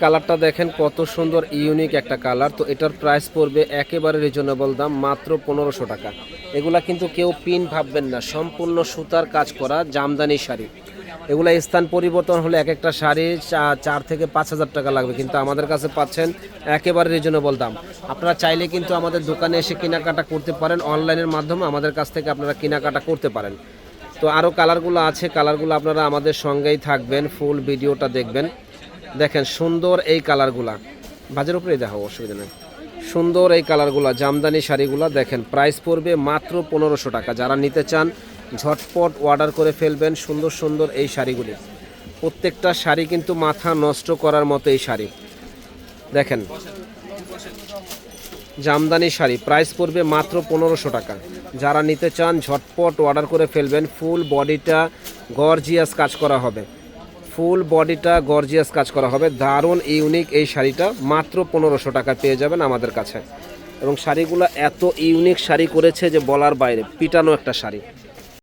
কালারটা দেখেন, কত সুন্দর ইউনিক একটা কালার। তো এটার প্রাইস পড়বে একেবারে রিজনেবল দাম, মাত্র পনেরোশো টাকা। এগুলা কিন্তু কেউ পিন ভাববেন না, সম্পূর্ণ সুতার কাজ করা জামদানি শাড়ি। এগুলা স্থান পরিবর্তন হলে এক একটা শাড়ি চার থেকে পাঁচ হাজার টাকা লাগবে, কিন্তু আমাদের কাছে পাচ্ছেন একেবারে রিজনেবল দাম। আপনারা চাইলে কিন্তু আমাদের দোকানে এসে কেনাকাটা করতে পারেন অনলাইনের মাধ্যমে আমাদের কাছ থেকে আপনারা কেনাকাটা করতে পারেন। তো আরও কালারগুলো আছে, কালারগুলো আপনারা আমাদের সঙ্গেই থাকবেন ফুল ভিডিওটা দেখবেন। দেখেন, সুন্দর এই কালারগুলা। বাজার উপরেই দেখো অসুবিধা নেই। সুন্দর এই কালারগুলা, জামদানি শাড়িগুলা, দেখেন প্রাইস পড়বে মাত্র পনেরোশো টাকা। যারা নিতে চান, ঝটপট অর্ডার করে ফেলবেন সুন্দর সুন্দর এই শাড়িগুলি। প্রত্যেকটা শাড়ি কিন্তু মাথা নষ্ট করার মতো এই শাড়ি। দেখেন, জামদানি শাড়ি প্রাইস পড়বে মাত্র পনেরোশো টাকা। যারা নিতে চান, ঝটপট অর্ডার করে ফেলবেন ফুল বডিটা গর্জিয়াস কাজ করা হবে। ফুল বডিটা গর্জিয়াস কাজ করা হবে। দারুণ, ইউনিক এই শাড়িটা। মাত্র পনেরোশো টাকা পেয়ে যাবেন আমাদের কাছে। এবং শাড়িগুলো এত ইউনিক শাড়ি করেছে যে বলার বাইরে, পিটানো একটা শাড়ি।